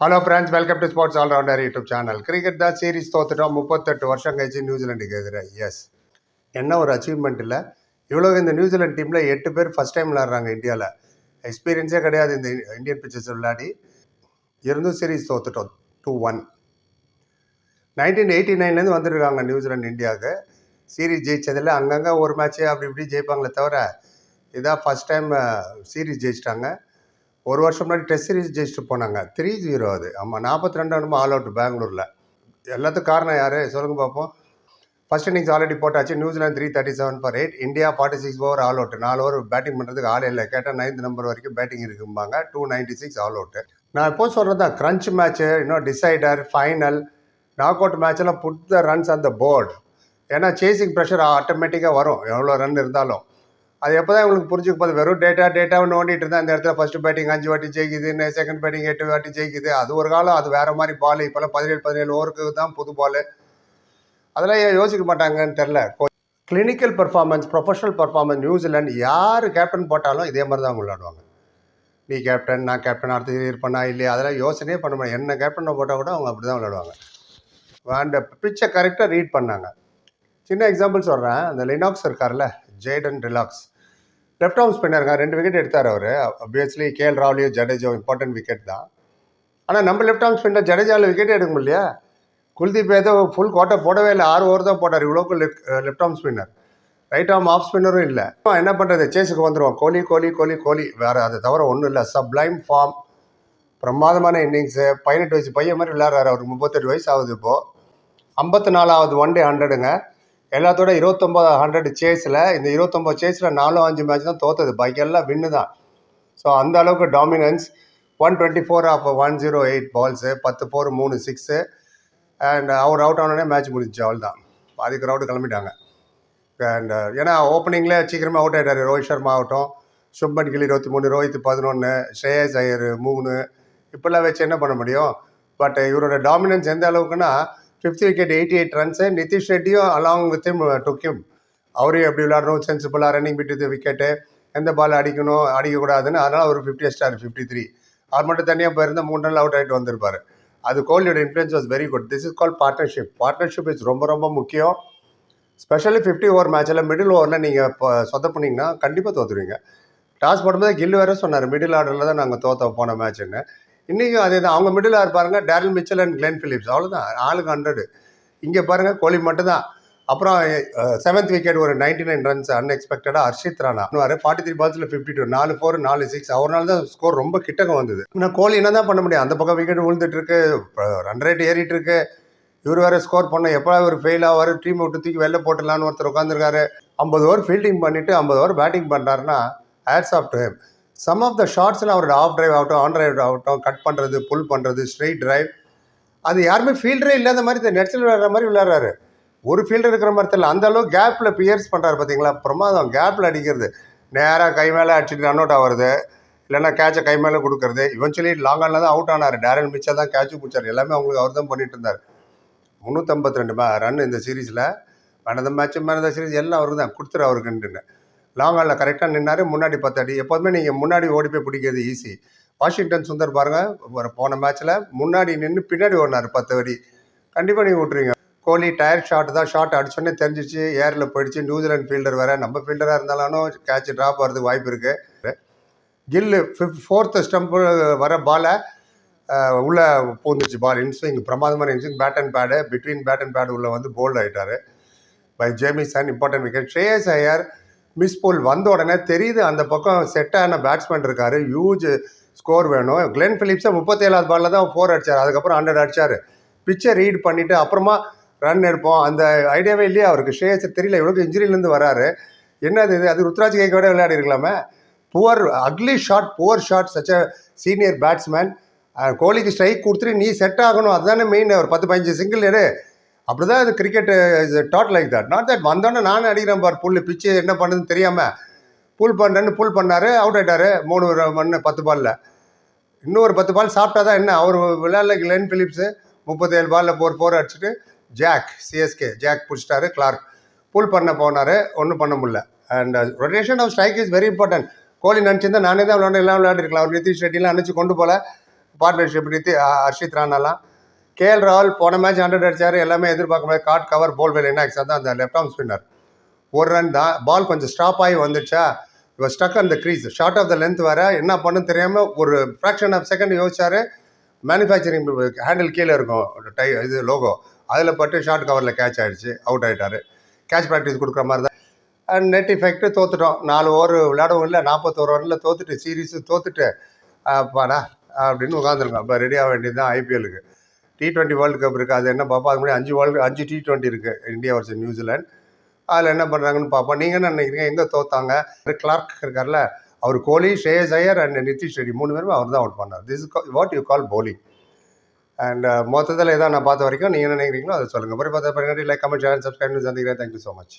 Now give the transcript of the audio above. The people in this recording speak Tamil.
Hello friends welcome to sports all rounder YouTube channel cricket தான் சீரிஸ் தோத்துட்டோம். முப்பத்தெட்டு வருஷம் கழிச்சு நியூசிலாண்டுக்கு எதிராக எஸ் என்ன ஒரு அச்சீவ்மெண்ட் இல்லை. இவ்வளோ இந்த நியூசிலாந்து டீமில் எட்டு பேர் ஃபஸ்ட் டைம் விளாட்றாங்க இந்தியாவில் எக்ஸ்பீரியன்ஸே கிடையாது இந்த இந்தியன் பிச்சர்ஸ் விளையாடி. இருந்தும் சீரிஸ் தோத்துட்டோம். டூ ஒன் நைன்டீன் எயிட்டி நைன்லேருந்து வந்திருக்காங்க நியூசிலாந்து இந்தியாவுக்கு. சீரீஸ் ஜெயித்ததில் அங்கங்கே ஒரு மேட்ச்சு அப்படி இப்படி ஜெயிப்பாங்களே தவிர இதான் ஃபஸ்ட் டைம் சீரீஸ் ஜெயிச்சிட்டாங்க. ஒரு வருஷம் முன்னாடி டெஸ்ட் சீரிஸ் ஜெயிச்சுட்டு போனாங்க. த்ரீ ஜீரோ அது. ஆமாம் நாற்பத்தி ரெண்டு ஆல் அவுட் பெங்களூரில். எல்லாத்துக்கும் காரணம் யார்? சொல்லுங்கள் பார்ப்போம் ஃபஸ்ட் இன்னிங்ஸ் ஆல்ரெடி போட்டாச்சு. New Zealand three thirty seven for eight India forty six over all out நாலு ஓவர் பேட்டிங் பண்ணுறதுக்கு ஆள் இல்லை. கேட்டால் நைன்த் நம்பர் வரைக்கும் batting இருக்கும்பாங்க. Two ninety six all out நான் எப்போ சொல்கிறது தான் க்ரன்ச் மேட்ச்சு இன்னும் டிசைடர் ஃபைனல் நாக் அவுட் மேட்செல்லாம் புட் த ரன்ஸ் அந்த போர்டு ஏன்னா சேசிங் ப்ரெஷர் ஆட்டோமேட்டிக்காக வரும். எவ்வளோ ரன் இருந்தாலும். அது எப்போ தான் உங்களுக்கு புரிஞ்சுக்க போகுது. வெறும் டேட்டா டேட்டாவை நோண்டிட்டு இருந்தால் இந்த இடத்துல ஃபஸ்ட்டு பேட்டிங் அஞ்சு வாட்டி ஜெயிக்குது செகண்ட் பேட்டிங் எட்டு வாட்டி ஜெயிக்குது. அது ஒரு காலம் அது வேறு மாதிரி பால் இப்போல்லாம் பதினேழு பதினேழு ஓவருக்கு தான் புது பால் அதெல்லாம் ஏன் யோசிக்க மாட்டாங்கன்னு தெரில clinical performance professional performance New Zealand யார் கேப்டன் போட்டாலும் இதே மாதிரி தான் விளையாடுவாங்க. நீ கேப்டன் நான் கேப்டன் அடுத்து இருப்பேனா இல்லையா? அதெல்லாம் யோசனையே பண்ண முடியாது. என்ன கேப்டனை போட்டால் கூட அவங்க அப்படி தான் விளையாடுவாங்க அந்த பிச்சை கரெக்டாக ரீட் பண்ணாங்க. சின்ன எக்ஸாம்பிள் சொல்கிறேன் அந்த லினாக்ஸ் இருக்கார்ல ஜெய்டன் ரிலாக்ஸ் லெஃப்ட் ஆர்ம் ஸ்பின்னருங்க ரெண்டு விக்கெட் எடுத்தார் அவர். ஆப்வியஸ்லி கே எல் ராவ்லியோ ஜடேஜோ இம்பார்ட்டன்ட் விக்கெட் தான். ஆனால் நம்ம லெஃப்ட் ஆர்ம் ஸ்பின்னர் ஜடேஜாவில் விக்கெட் எடுக்க முடியலையா குல்தீப் ஏதோ ஃபுல் கோட்டை போடவே இல்லை. ஆறு ஓவர் தான் போட்டார். இவ்வளோக்கு left left arm spinner right arm off ஸ்பின்னரும் இல்லை. என்ன பண்ணுறது சேஸுக்கு வந்துடுவோம் கோலி கோலி கோலி கோலி. வேறு அதை தவிர ஒன்றும் இல்லை. சப்ளைம் ஃபார்ம் பிரமாதமான இன்னிங்ஸு பதினெட்டு வயசு பையன் மாதிரி விளையாடுறாரு அவருக்கு முப்பத்தெட்டு வயசு ஆகுது இப்போது ஐம்பத்தி நாலாவது ஒன் டே ஹண்ட்ரடுங்க எல்லாத்தோட இருபத்தொம்போது ஹண்ட்ரட் சேஸில் இந்த இருபத்தொம்போது சேஸில் நாலு அஞ்சு மேட்ச் தான் தோத்தது. பாக்கி எல்லாம் வின்னு தான். ஸோ அந்த அளவுக்கு dominance one twenty four off one zero eight balls பத்து ஃபோர் மூணு சிக்ஸு அண்ட் அவர் அவுட் ஆனோடனே மேட்ச் முடிஞ்சிச்சு அவள் தான் பாதிக்கு ரவுட் கிளம்பிட்டாங்க. அண்ட் ஏன்னா ஓப்பனிங்கில் சீக்கிரமாக அவுட் ஆகிட்டார் ரோஹித் சர்மா ஆகட்டும் சுப்மன் கில் இருபத்தி மூணு ரோஹித் பதினொன்று ஸ்ரேயஸ் ஐயர் மூணு. இப்படிலாம் வச்சு என்ன பண்ண முடியும்? பட் இவரோட டாமினன்ஸ் எந்த அளவுக்குன்னா fifth wicket eighty eight runs Nitish ரெட்டியும் along with him அவரையும் எப்படி விளாடணும் சென்சிபிளாக ரன்னிங் விட்டு விக்கெட்டு எந்த பால் அடிக்கணும்? அடிக்கக்கூடாதுன்னு. அதனால் ஒரு ஃபிஃப்டி ஸ்டார் ஃபிஃப்டி த்ரீ அவர் மட்டும் தனியாக போயிருந்தால் மூணு நாள் அவுட் ஆகிட்டு வந்திருப்பார். அது கோலியோட influence was very good this is call partnership partnership is ரொம்ப ரொம்ப முக்கியம். ஸ்பெஷலி ஃபிஃப்டி ஓவர் மேட்ச்சில் மிடில் ஓவரில் நீங்கள் இப்போ சொதப்புனீங்கன்னா கண்டிப்பாக தோற்றுருவீங்க டாஸ் போடும்போது கில் வேறு சொன்னார். மிடில் ஆர்டரில் தான் நாங்கள் தோற்ற போன மேட்ச்சுன்னு இன்றைக்கும் அதே தான் அவங்க மிடில் ஆர் பாருங்கள் Daryl Mitchell and Glenn Phillips அவ்வளோதான் ஆளுக்கு ஹண்ட்ரடு இங்கே பாருங்கள் கோலி மட்டும்தான். அப்புறம் செவன்த் விக்கெட் ஒரு நைன்டி நைன் ரன்ஸ் அன்எக்ஸ்பெக்டடாக ஹர்ஷித் ராணா ஃபார்ட்டி த்ரீ பால்ஸில் ஃபிஃப்டி டூ நாலு ஃபோர் நாலு சிக்ஸ் அவரால் தான் ஸ்கோர் ரொம்ப கிட்டக்க வந்தது. இன்னும் கோலி என்ன தான் பண்ண முடியும்? அந்த பக்கம் விக்கெட் விழுந்துட்டு இருக்கு ரன் ரேட் ஏறிட்டு இருக்கு இவர் வேறு ஸ்கோர் பண்ண எப்போ இவர் ஃபெயில் ஆவார்? டீம் விட்டு தூக்கி வெளில போட்டுடலான்னு ஒருத்தர் உட்காந்துருக்காரு ஐம்பது ஓவர் ஃபீல்டிங் பண்ணிவிட்டு ஐம்பது ஓவர் பேட்டிங் பண்ணுறாருன்னா hats off to some of the ஷார்ட்ஸில் அவரோட ஆஃப் டிரைவ் ஆகட்டும் ஆன் டிரைவ் ஆகட்டும் கட் பண்ணுறது புல் பண்ணுறது ஸ்ட்ரெயிட் டிரைவ் அது யாருமே ஃபீல்டரே இல்லாத மாதிரி நெட்ஸில் விளையாடுற மாதிரி விளையாடுறாரு. ஒரு ஃபீல்டர் இருக்கிற மாதிரி தெரியல. அந்த அளவுக்கு கேப்பில் பியர்ஸ் பண்ணுறாரு பார்த்தீங்களா பிரமாதம். கேப்பில் அடிக்கிறது. நேராக கை மேலே அடிச்சுட்டு ரன் அவுட் ஆகிறது. இல்லைன்னா கேட்சை கை மேலே கொடுக்குறது. இவென்ச்சுவலி லாங் ஆனில் தான் அவுட் ஆனார். டேரல் மிச்சா தான் கேட்ச் பிடிச்சார். எல்லாமே அவங்களுக்கு அவர் தான் பண்ணிட்டு இருந்தார். முந்நூற்றம்பத்தி ரெண்டு ரன் இந்த சீரீஸில் மேனத மேட்ச் மேனத சீரீஸ் எல்லாம் அவருக்கு தான் கொடுத்துரு அவருக்குன்ட்டுன்னு லாங் ஆனில் கரெக்டாக நின்னார் முன்னாடி பத்து அடி எப்போதுமே நீங்கள் முன்னாடி ஓடி போய் பிடிக்கிறது ஈஸி வாஷிங்டன் சுந்தர் பாருங்கள் ஒரு போன மேட்ச்சில் முன்னாடி நின்று பின்னாடி ஓடினார் பத்து அடி. கண்டிப்பாக நீங்கள் விட்ருவீங்க கோலி டயர் ஷாட் தான் ஷாட் அடிச்சோடனே தெரிஞ்சிச்சு ஏரில் போயிடுச்சு. நியூசிலாந்து ஃபீல்டர் வேறு நம்ம ஃபீல்டராக இருந்தாலும் கேட்ச் ட்ராப் வரதுக்கு வாய்ப்பு இருக்குது கில்லு ஃபிஃப்த் ஃபோர்த்து ஸ்டம்பு வர பாலை உள்ளே பூந்துச்சு பால் இன்ஸ்விங் பிரமாதமான inswing bat and pad between bat and pad உள்ளே வந்து போல்ட் ஆகிட்டார் by Jamieson important wicket Shreyas Iyer miss போல் வந்த உடனே தெரியுது அந்த பக்கம் செட்டான பேட்ஸ்மேன் இருக்கார். ஹியூஜ் ஸ்கோர் வேணும். கிளென் ஃபிலிப்ஸை முப்பத்தேழாவது பாலில் தான் ஃபோர் அடிச்சார். அதுக்கப்புறம் ஹண்ட்ரட் அடிச்சார். பிச்சை ரீட் பண்ணிவிட்டு அப்புறமா ரன் எடுப்போம். அந்த ஐடியாவே இல்லையா அவருக்கு? ஸ்ரேயஸ் தெரியல. இவ்வளோ இன்ஜுரியிலேருந்து வராரு. என்னது இது? அது ருத்ராஜ் கேக்கோட விளையாடி இருக்கலாமே? Poor ugly shot poor shot such a senior batsman கோலிக்கு strike கொடுத்துட்டு நீ செட் ஆகணும். அதுதானே மெயின் ஒரு பத்து பதினஞ்சு சிங்கிள் எடு. அப்படி தான் இது cricket is that like that not that வந்தோடனே நானும் அடிக்கிறேன் பார் புல் பிச்சு என்ன பண்ணுதுன்னு தெரியாமல் புல் பண்ணுறேன்னு புல் பண்ணார் அவுட் ஆகிட்டார் மூணு மண்ணு பத்து பாலில் இன்னும் ஒரு பத்து பால் சாப்பிட்டா தான் என்ன? அவர் விளையாடல கிளென் பிலிப்ஸு முப்பத்தேழு பாலில் போர் போர் அடிச்சுட்டு ஜாக் சிஎஸ்கே ஜாக் பிடிச்சிட்டாரு கிளார்க். புல் பண்ண போனார் ஒன்றும் பண்ண முடியல. And rotation of strike is very important Kohli நினச்சிருந்தா நானே தான் விளையாண்டு எல்லாம் விளையாடிருக்கலாம். அவர் நிதிஷ் ரெட்டிலாம் அனுப்பிச்சு கொண்டு போகல பார்ட்னர்ஷிப் நிதி ஹர்ஷித் ராணாலாம். கேஎல் ராவல் போன மேட்ச் ஹண்ட்ரட் அடிச்சார். எல்லாமே எதிர்பார்க்க முடியாது காட் கவர் போல் வெல் என்ன தான் அந்த லெஃப்ட் ஆர்ம் ஸ்பின்னர் ஒரு ரன் தான். பால் கொஞ்சம் ஸ்டாப் ஆகி வந்துச்சா? இவர் ஸ்டக் அந்த crease short of the length வர என்ன பண்ணுன்னு தெரியாமல் ஒரு ஃப்ராக்ஷன் ஆஃப் செகண்ட் யோசிச்சார். மேனுஃபேக்சரிங் ஹேண்டில் கீழே இருக்கும். டை இது லோகோ அதில் பட்டு ஷார்ட் கவரில் கேட்ச் ஆகிடுச்சு அவுட் ஆகிட்டார் கேட்ச் ப்ராக்டிஸ் கொடுக்குற மாதிரி தான். அண்ட் நெட் இஃபெக்ட்டு தோத்துட்டோம். நாலு ஓவர் விளையாடவும் இல்லை. நாற்பத்தோரு ஓவரில் தோத்துட்டு சீரீஸு தோத்துட்டு பாடா அப்படின்னு உட்காந்துருக்கோம் இப்போ ரெடியாக வேண்டியது தான் ஐபிஎலுக்கு டி டுவெண்ட்டி வேர்ல்டு கப் இருக்குது அது என்ன பார்ப்போம் அது முன்னாடி அஞ்சு வேர்ல்டு அஞ்சு டி டுவெண்ட்டி இருக்குது இந்தியா வர்சஸ் நியூசிலாந்து அதில் என்ன பண்ணுறாங்கன்னு பார்ப்போம் நீங்கள் என்ன நினைக்கிறீங்க? எங்கே தோத்தாங்க? கிளார்க் இருக்கார்ல. அவர் கோலி ஷேஸ் ஐயர் அண்ட் நிதிஷ் ரெட்டி மூணு பேருமே அவர் தான் அவுட் பண்ணார். This what you call bowling and மொத்தத்தில் இதான் நான் பார்த்த வரைக்கும் நீங்கள் என்ன நினைக்கிறீங்களோ அதை சொல்லுங்கள் அப்புறம் பார்த்தா லைக் கமெண்ட் சேனல் சப்ஸ்கிரைப் சந்திக்கிறேன் தேங்க்யூ ஸோ மச்